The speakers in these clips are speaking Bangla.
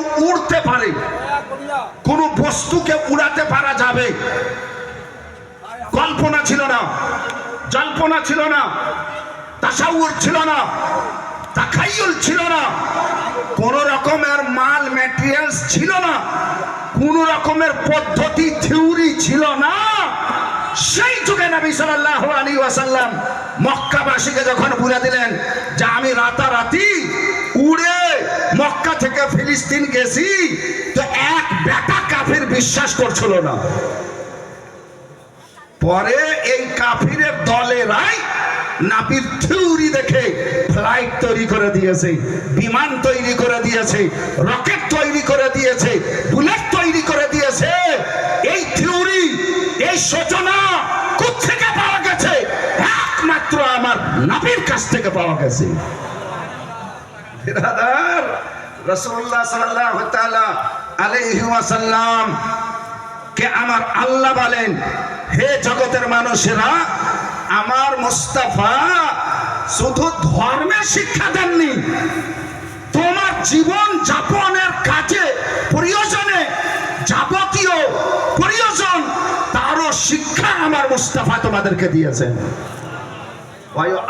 উড়তে পারে। কোন বস্তুকে উড়াতে পারা যাবে। কল্পনা ছিল না। জল্পনা ছিল না। তাসাউর ছিল না। তাকাইয়ুল ছিল না। কোন রকমের মাল ম্যাটেরিয়ালস ছিল না। কোন রকমের পদ্ধতি থিওরি ছিল না। সেই যুগে নবী সাল্লাল্লাহু আলাইহি ওয়াসাল্লাম মক্কাবাসীকে যখন বলে দিলেন যে আমি রাতারাতি উড়ে মক্কা থেকে ফিলিস্তিন গেছি, তো এক বেটা কাফির বিশ্বাস করছিল না। পরে এই কাফিরের দলেরাই নাপির থিউরি দেখে ফ্লাইট তৈরি করে দিয়েছে, বিমান তৈরি করে দিয়েছে, রকেট তৈরি করে দিয়েছে, বুলেট তৈরি করে দিয়েছে। এই থিওরি, এই সূচনা কোথেকে পাওয়া গেছে? একমাত্র আমার নাপির কাছ থেকে পাওয়া গেছে। বিরাদার রসুল্লাহ সাল্লাহ আলাইহি কে আমার আল্লাহ বলেন, হে জগতের মানুষেরা, আমার মুস্তাফা শুধু ধর্মের শিক্ষা দেননি, তোমার জীবন যাপনের কাজে প্রয়োজনে যাবতীয় প্রয়োজন, তারও শিক্ষা আমার মুস্তাফা তোমাদেরকে দিয়েছেন।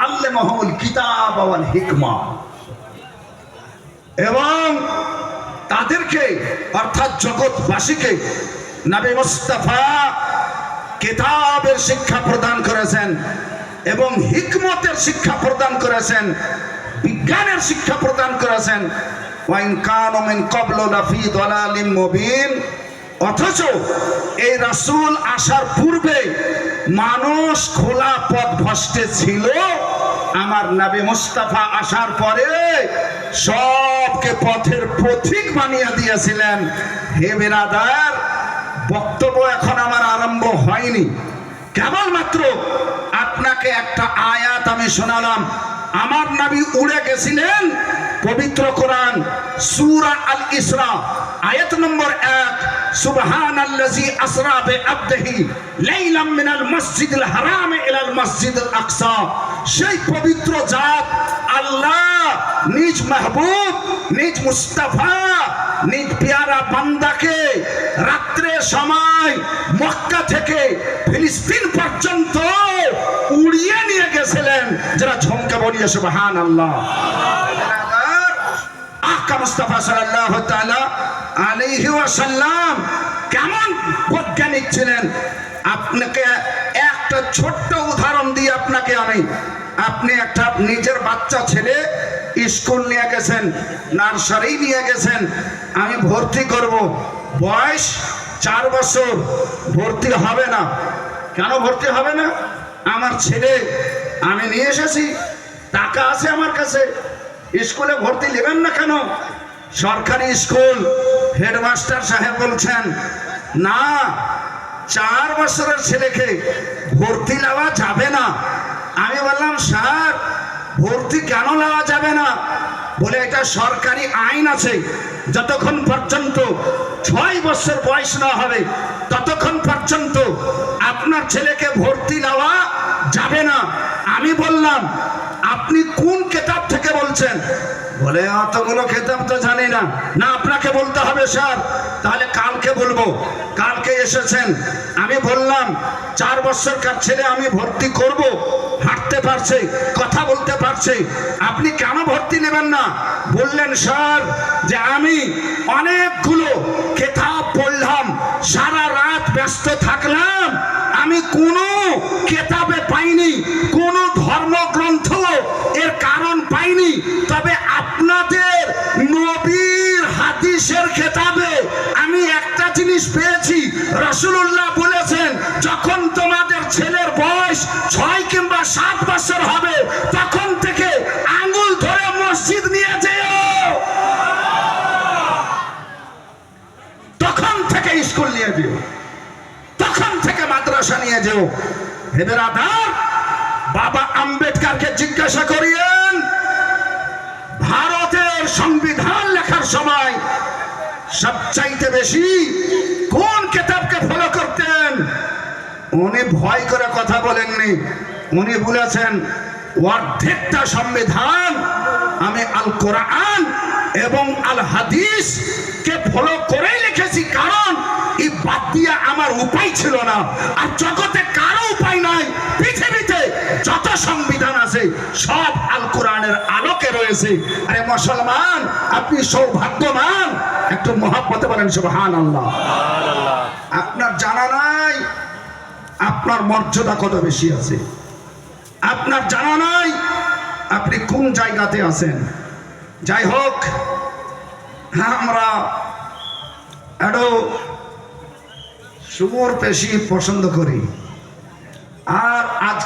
আল্লে মহমুল কিতাব হিকমা। এবং তাদেরকে, অর্থাৎ জগৎবাসীকে নবী মুস্তাফা কেতাবের শিক্ষা প্রদান করেছেন এবং হিকমতের শিক্ষা প্রদান করেছেন, বিজ্ঞানের শিক্ষা প্রদান করেছেন। অথচ এই রাসূল আসার পূর্বে মানুষ খোলা পথ ভ্রষ্টে ছিল। আমার নবী মুস্তাফা আসার পরে সবকে পথের পথিক বানিয়ে দিয়েছিলেন। হে বেরাদার, বক্তব্য এখন আমার আরম্ভ হয়নি। কেবলমাত্র আপনাকে একটা আয়াত আমি শোনালাম। আমার নবী উড়ে গেছিলেন পবিত্র কোরআন, সূরা আল ইসরা আয়াত নম্বর এক সুবহান আল্লাজি আসরা বে আবদিহি লাইলাম মিনাল মসজিদুল হারাম ইলাল মসজিদুল আকসা। সেই পবিত্র জাত আল্লাহ, নিজ মাহবুব, নিজ মুস্তাফা, নিজ পেয়ারা বান্দাকে রাত্রে সময় মক্কা থেকে ফিলিস্তিন পর্যন্ত উড়িয়ে নিয়ে গেছিলেন। যারা ঝমকে বলিয়ে সুবহান আল্লাহ আকা মুস্তাফা সাল্লাল্লাহু তাআলা ওয়াসাল্লাম কেমন বৈজ্ঞানিক ছিলেন? আপনাকে একটা ছোট্ট আমি আপনি একটা নিজের বাচ্চা ছেলে স্কুল নিয়ে গেছেন, নার্সারি নিয়ে গেছেন, আমি ভর্তি করব। বয়স চার বছর, ভর্তি হবে না। কেন ভর্তি হবে না? আমার ছেলে, আমি নিয়ে এসেছি, টাকা আছে আমার কাছে। স্কুলে ভর্তি নেবেন না কেন? সরকারি স্কুল, হেডমাস্টার সাহেব বলছেন, না, চার বছরের ছেলেকে ভর্তি নেওয়া যাবে না। আমি বললাম, স্যার, ভর্তি কেন নেওয়া যাবে না? বলে, এটা সরকারি আইন আছে। যতক্ষণ পর্যন্ত ছয় বছর বয়স না হবে, ততক্ষণ পর্যন্ত আপনার ছেলেকে ভর্তি নেওয়া যাবে না। আমি বললাম, আপনি কোন কেতাব থেকে বলছেন? বলে, অতগুলো খেতাব তো জানি না। না, আপনাকে বলতে হবে, স্যার। তাহলে কালকে বলব। কালকে এসেছেন। আমি বললাম, চার বছরকার ছেলে আমি ভর্তি করব। পারছে, কথা বলতে পারছে। আপনি কেন ভর্তি নেবেন না? বললেন, স্যার, যে আমি অনেকগুলো কেতাব পড়লাম, সারা রাত ব্যস্ত থাকলাম। আমি কোনো কেতাবে পাইনি, কোনো ধর্মগ্রন্থ এর কারণ পাইনি। তবে আপনাদের নবীর হাদিসের খেতাবে আমি একটা জিনিস পেয়েছি রসুল্লাহ সাত বছর হবে, তখন থেকে আঙ্গুল ধরে মসজিদ নিয়ে যেও। তখন থেকে স্কুল নিয়ে যেও। তখন থেকে মাদ্রাসা নিয়ে যেও। আধার বাবা আম্বেদকারকে জিজ্ঞাসা করিয়েন, ভারতের সংবিধান লেখার সময় সবচাইতে বেশি কোন কেতাবকে ফলো করতেন? উনি ভয় করে কথা বলেননি। উনি বলেছেন অর্ধেকটা সংবিধান আমি আল কোরআন এবং আল হাদিস কে ফলো করেই লিখেছি। কারণ এই বাদ দিয়ে আমার উপায় ছিল না। আর জগতে কারও উপায় নাই। পৃথিবীতে যত সংবিধান আছে সব আল কোরআনের আলোকে রয়েছে। আরে মুসলমান আপনি সৌভাগ্যবান। একটু মহাব্বতে বলেন সুবহান আল্লাহ আপনার জানা নাই আপনার মর্যাদা কত বেশি আছে? আপনার জানা নাই, আপনি কোন জায়গাতে আছেন? যাই হোক হ্যাঁ আমরা এডো সুমোর পেশি পছন্দ করি। আর আজ